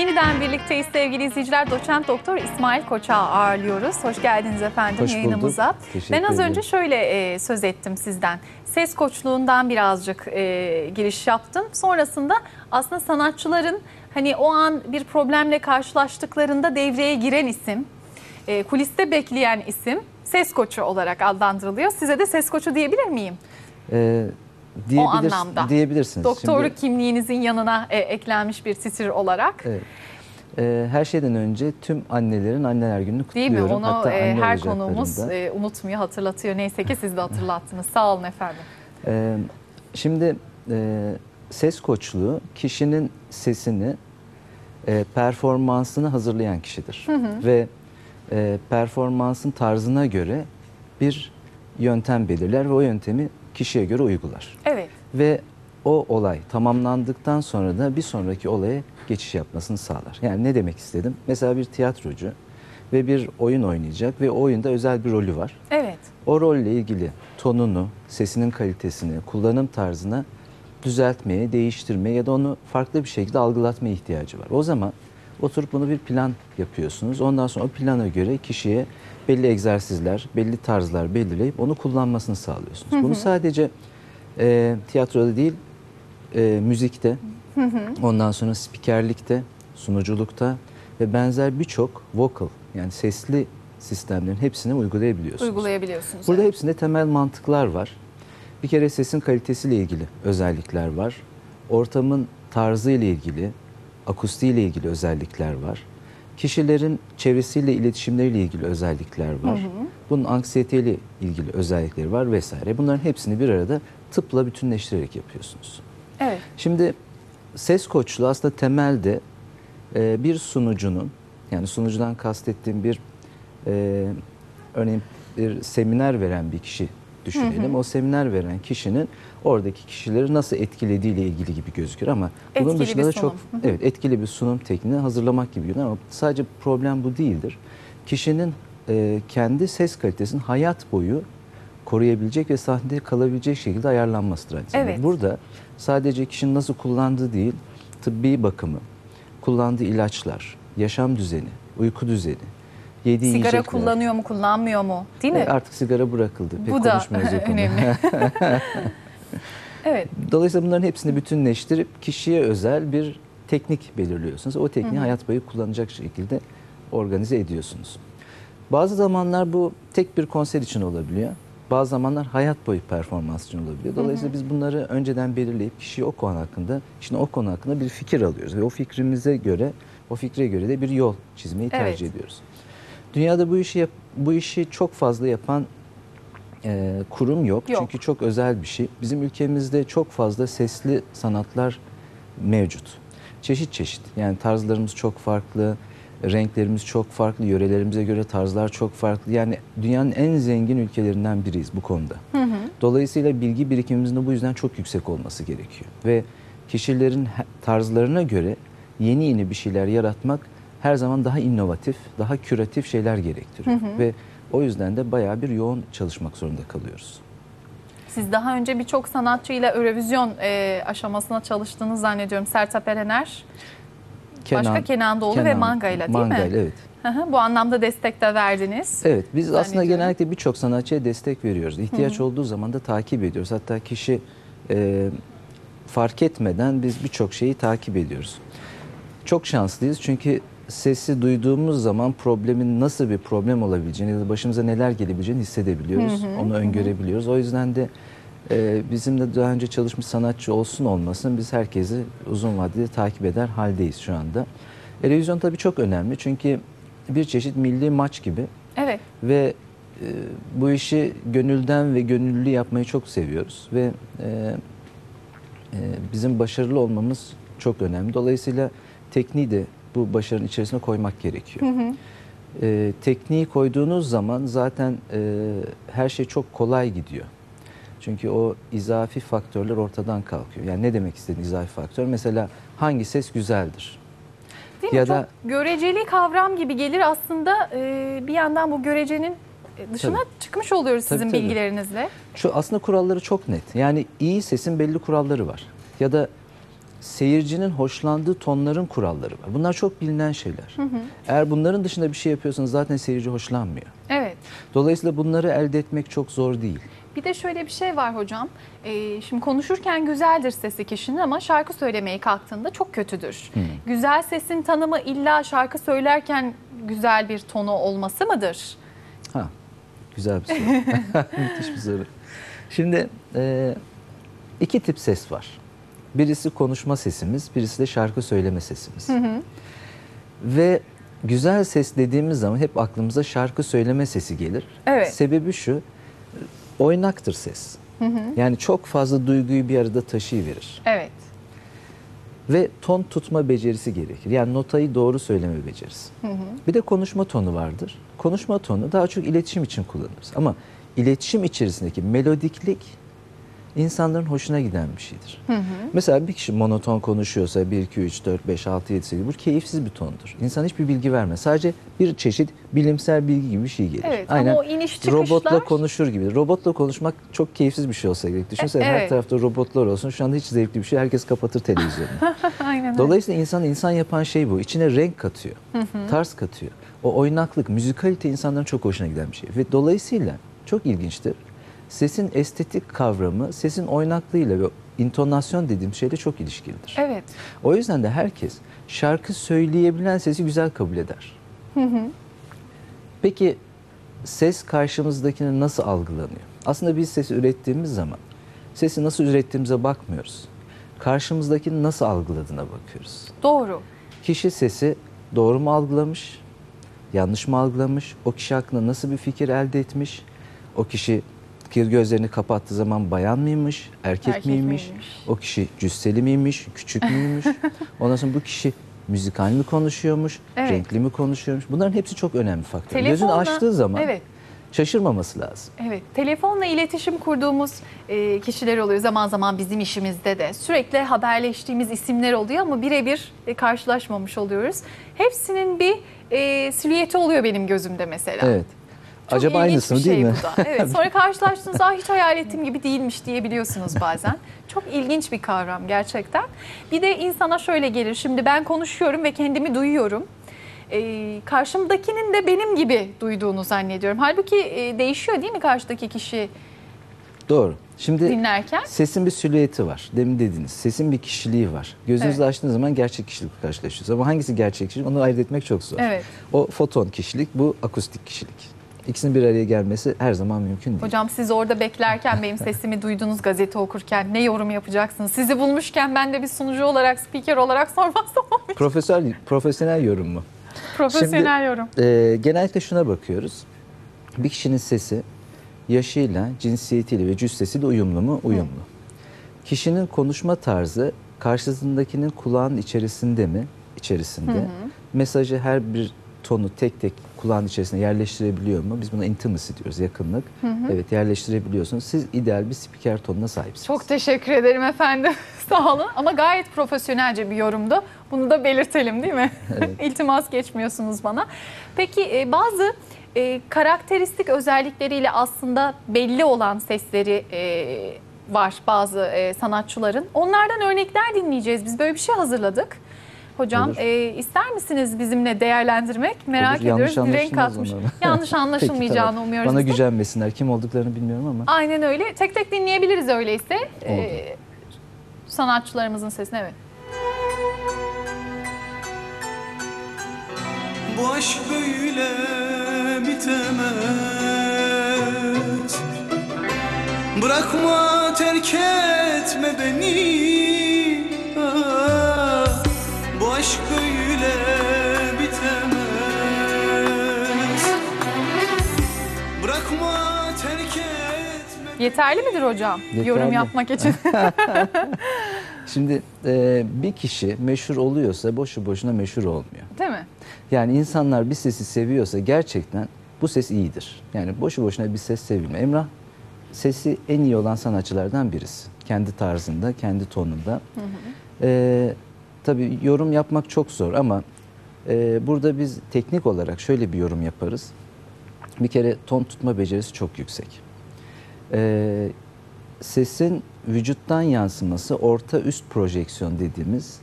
Yeniden birlikteyiz sevgili izleyiciler. Doçent Doktor İsmail Koç'a ağırlıyoruz. Hoş geldiniz efendim Hoş yayınımıza. Teşekkür Ben az ederim. önce şöyle e, söz ettim sizden. Ses koçluğundan birazcık e, giriş yaptım. Sonrasında aslında sanatçıların hani o an bir problemle karşılaştıklarında devreye giren isim, e, kuliste bekleyen isim ses koçu olarak adlandırılıyor. Size de ses koçu diyebilir miyim? Ee, diyebilir- anlamda. Diyebilirsiniz. Doktorluk Şimdi, kimliğinizin yanına e, eklenmiş bir titir olarak. evet. Ee, her şeyden önce tüm annelerin anneler gününü Değil kutluyorum. mi? Onu Hatta e, her konuğumuz e, unutmuyor, hatırlatıyor. Neyse ki siz de hatırlattınız. Sağ olun efendim. Ee, şimdi e, ses koçluğu kişinin sesini, e, performansını hazırlayan kişidir. Ve e, performansın tarzına göre bir yöntem belirler ve o yöntemi kişiye göre uygular. Evet. ve o olay tamamlandıktan sonra da bir sonraki olaya geçiş yapmasını sağlar. Yani ne demek istedim? Mesela bir tiyatrocu ve bir oyun oynayacak ve o oyunda özel bir rolü var. Evet. O rolle ilgili tonunu, sesinin kalitesini, kullanım tarzına düzeltmeye, değiştirmeye ya da onu farklı bir şekilde algılatmaya ihtiyacı var. O zaman oturup bunu bir plan yapıyorsunuz. Ondan sonra o plana göre kişiye belli egzersizler, belli tarzlar belirleyip onu kullanmasını sağlıyorsunuz. Bunu sadece e, tiyatroda değil, e, müzikte, ondan sonra spikerlikte, sunuculukta ve benzer birçok vocal yani sesli sistemlerin hepsini uygulayabiliyorsunuz. Uygulayabiliyorsunuz. Burada evet. hepsinde temel mantıklar var. Bir kere sesin kalitesiyle ilgili özellikler var. Ortamın tarzı ile ilgili, akustiği ile ilgili özellikler var. Kişilerin çevresiyle iletişimleriyle ilgili özellikler var. Bunun anksiyeteyle ilgili özellikleri var vesaire. Bunların hepsini bir arada tıpla bütünleştirerek yapıyorsunuz. Evet. Şimdi ses koçluğu aslında temelde e, bir sunucunun yani sunucudan kastettiğim bir e, örneğin bir seminer veren bir kişi düşünelim. O seminer veren kişinin oradaki kişileri nasıl etkilediği ile ilgili gibi gözükür ama bunun Etkili dışında bir da çok evet etkili bir sunum tekniği hazırlamak gibi görünüyor ama sadece problem bu değildir. Kişinin e, kendi ses kalitesini hayat boyu koruyabilecek ve sahnede kalabilecek şekilde ayarlanmasıdır. aynı zamanda. Evet. Burada sadece kişinin nasıl kullandığı değil, tıbbi bakımı, kullandığı ilaçlar, yaşam düzeni, uyku düzeni, yediği Sigara yiyecekler. kullanıyor mu, kullanmıyor mu? Değil mi? E, Artık sigara bırakıldı. Pek Bu da önemli. evet. Dolayısıyla bunların hepsini bütünleştirip kişiye özel bir teknik belirliyorsunuz. O tekniği hayat boyu kullanacak şekilde organize ediyorsunuz. Bazı zamanlar bu tek bir konser için olabiliyor. Bazı zamanlar hayat boyu performans için olabiliyor. Dolayısıyla biz bunları önceden belirleyip kişiyi o konu hakkında, şimdi o konu hakkında bir fikir alıyoruz ve o fikrimize göre, o fikre göre de bir yol çizmeyi tercih Evet. ediyoruz. Dünyada bu işi yap- bu işi çok fazla yapan e, kurum yok. Yok. Çünkü çok özel bir şey. Bizim ülkemizde çok fazla sesli sanatlar mevcut. Çeşit çeşit. Yani tarzlarımız çok farklı, renklerimiz çok farklı, yörelerimize göre tarzlar çok farklı. Yani dünyanın en zengin ülkelerinden biriyiz bu konuda. Dolayısıyla bilgi birikimimizin de bu yüzden çok yüksek olması gerekiyor. Ve kişilerin tarzlarına göre yeni yeni bir şeyler yaratmak her zaman daha inovatif, daha küratif şeyler gerektiriyor. Ve o yüzden de bayağı bir yoğun çalışmak zorunda kalıyoruz. Siz daha önce birçok sanatçıyla Eurovision e, aşamasına çalıştığınızı zannediyorum. Sertab Erener, başka Kenan Doğulu ve Manga'yla değil mi? Manga'yla, evet. Hı hı, Bu anlamda destek de verdiniz. Evet, biz aslında genellikle birçok sanatçıya destek veriyoruz. İhtiyaç olduğu zaman da takip ediyoruz. Hatta kişi e, fark etmeden biz birçok şeyi takip ediyoruz. Çok şanslıyız çünkü sesi duyduğumuz zaman problemin nasıl bir problem olabileceğini ya da başımıza neler gelebileceğini hissedebiliyoruz. Onu öngörebiliyoruz. O yüzden de e, bizim de daha önce çalışmış sanatçı olsun olmasın biz herkesi uzun vadede takip eder haldeyiz şu anda. Televizyon tabii çok önemli çünkü bir çeşit milli maç gibi Evet. ve e, bu işi gönülden ve gönüllü yapmayı çok seviyoruz ve e, e, bizim başarılı olmamız çok önemli. Dolayısıyla tekniği de bu başarının içerisine koymak gerekiyor. E, tekniği koyduğunuz zaman zaten e, her şey çok kolay gidiyor. Çünkü o izafi faktörler ortadan kalkıyor. Yani ne demek istediğin izafi faktör? Mesela hangi ses güzeldir? Değil mi? Ya Çok da- göreceli kavram gibi gelir aslında. e, bir yandan bu görecenin e, dışına Tabii. çıkmış oluyoruz Tabii, sizin tabii. bilgilerinizle. Şu aslında kuralları çok net. Yani iyi sesin belli kuralları var. Ya da seyircinin hoşlandığı tonların kuralları var. Bunlar çok bilinen şeyler. Eğer bunların dışında bir şey yapıyorsanız zaten seyirci hoşlanmıyor. Evet. Dolayısıyla bunları elde etmek çok zor değil. Bir de şöyle bir şey var hocam. Ee, şimdi konuşurken güzeldir sesi kişinin ama şarkı söylemeye kalktığında çok kötüdür. Güzel sesin tanımı illa şarkı söylerken güzel bir tonu olması mıdır? Ha, güzel bir soru. Müthiş bir soru. Şimdi e, iki tip ses var. Birisi konuşma sesimiz, birisi de şarkı söyleme sesimiz. Ve güzel ses dediğimiz zaman hep aklımıza şarkı söyleme sesi gelir. Evet. Sebebi şu, oynaktır ses. Yani çok fazla duyguyu bir arada taşıyıverir. Evet. Ve ton tutma becerisi gerekir. Yani notayı doğru söyleme becerisi. Bir de konuşma tonu vardır. Konuşma tonu daha çok iletişim için kullanırız. Ama iletişim içerisindeki melodiklik insanların hoşuna giden bir şeydir. Mesela bir kişi monoton konuşuyorsa 1, 2, 3, 4, 5, 6, 7, 8 bu keyifsiz bir tondur. İnsan hiçbir bilgi vermez. Sadece bir çeşit bilimsel bilgi gibi bir şey gelir. Evet, ama o iniş çıkışlar- Robotla konuşur gibi. Robotla konuşmak çok keyifsiz bir şey olsa gerek. Düşünsene her evet. tarafta robotlar olsun. Şu anda hiç zevkli bir şey. Herkes kapatır televizyonu. Aynen. Dolayısıyla insan insan yapan şey bu. İçine renk katıyor, tarz katıyor. O oynaklık, müzikalite insanların çok hoşuna giden bir şey. Ve dolayısıyla çok ilginçtir. Sesin estetik kavramı, sesin oynaklığıyla ve intonasyon dediğim şeyle çok ilişkilidir. Evet. O yüzden de herkes şarkı söyleyebilen sesi güzel kabul eder. Peki ses karşımızdakine nasıl algılanıyor? Aslında biz sesi ürettiğimiz zaman sesi nasıl ürettiğimize bakmıyoruz. Karşımızdakinin nasıl algıladığına bakıyoruz. Doğru. Kişi sesi doğru mu algılamış, yanlış mı algılamış, o kişi hakkında nasıl bir fikir elde etmiş, o kişi kir gözlerini kapattığı zaman bayan mıymış, erkek, Erkek miymiş, miymiş? o kişi cüsseli miymiş, küçük müymüş, ondan sonra bu kişi müzikal mi konuşuyormuş, Evet. renkli mi konuşuyormuş. Bunların hepsi çok önemli faktör. Telefonla- Gözünü açtığı zaman Evet. şaşırmaması lazım. Evet, telefonla iletişim kurduğumuz e, kişiler oluyor. Zaman zaman bizim işimizde de sürekli haberleştiğimiz isimler oluyor ama birebir e, karşılaşmamış oluyoruz. Hepsinin bir e, silüeti oluyor benim gözümde mesela. Evet. Çok Acaba aynısı mı şey değil mi? bu da. Evet, sonra karşılaştığınızda "Aa, hiç hayal ettiğim gibi değilmiş diyebiliyorsunuz bazen. Çok ilginç bir kavram gerçekten. Bir de insana şöyle gelir. Şimdi ben konuşuyorum ve kendimi duyuyorum. Ee, karşımdakinin de benim gibi duyduğunu zannediyorum. Halbuki e, değişiyor değil mi karşıdaki kişi Doğru. Şimdi dinlerken? Sesin bir silüeti var. Demin dediniz. Sesin bir kişiliği var. Gözünüzü Evet. açtığınız zaman gerçek kişilikle karşılaşıyorsunuz. Ama hangisi gerçek kişilik onu ayırt etmek çok zor. Evet. O foton kişilik, bu akustik kişilik. İkisinin bir araya gelmesi her zaman mümkün değil. Hocam siz orada beklerken benim sesimi duydunuz gazete okurken ne yorum yapacaksınız? Sizi bulmuşken ben de bir sunucu olarak, spiker olarak sormazsam olmuyor. Profesyonel, profesyonel yorum mu? Profesyonel yorum. Ee, genellikle şuna bakıyoruz. Bir kişinin sesi yaşıyla, cinsiyetiyle ve cüssesiyle uyumlu mu? Uyumlu. Kişinin konuşma tarzı karşısındakinin kulağının içerisinde mi? İçerisinde. Mesajı her bir tonu tek tek kulağın içerisine yerleştirebiliyor mu? Biz buna intimacy diyoruz, yakınlık. Evet yerleştirebiliyorsunuz. Siz ideal bir spiker tonuna sahipsiniz. Çok teşekkür ederim efendim. Sağ olun. Ama gayet profesyonelce bir yorumdu. Bunu da belirtelim değil mi? İltimas geçmiyorsunuz bana. Peki e, bazı e, karakteristik özellikleriyle aslında belli olan sesleri e, var bazı e, sanatçıların. Onlardan örnekler dinleyeceğiz. Biz böyle bir şey hazırladık. Hocam Olur. e, ister misiniz bizimle değerlendirmek? Merak Olur, yanlış ediyoruz. Renk anlaşılmaz katmış. Yanlış Peki, anlaşılmayacağını tamam. umuyoruz. Bana gücenmesinler. Kim olduklarını bilmiyorum ama. Aynen öyle. Tek tek dinleyebiliriz öyleyse. Ee, sanatçılarımızın sesini evet. Bu aşk böyle bitemez Bırakma terk etme beni Bırakma terk etme Yeterli midir hocam? Yeterli. Yorum yapmak için. Şimdi e, bir kişi meşhur oluyorsa boşu boşuna meşhur olmuyor. Değil mi? Yani insanlar bir sesi seviyorsa gerçekten bu ses iyidir. Yani boşu boşuna bir ses sevilmiyor. Emrah sesi en iyi olan sanatçılardan birisi. Kendi tarzında, kendi tonunda. E, tabii yorum yapmak çok zor ama e, burada biz teknik olarak şöyle bir yorum yaparız. Bir kere ton tutma becerisi çok yüksek. E, sesin vücuttan yansıması orta üst projeksiyon dediğimiz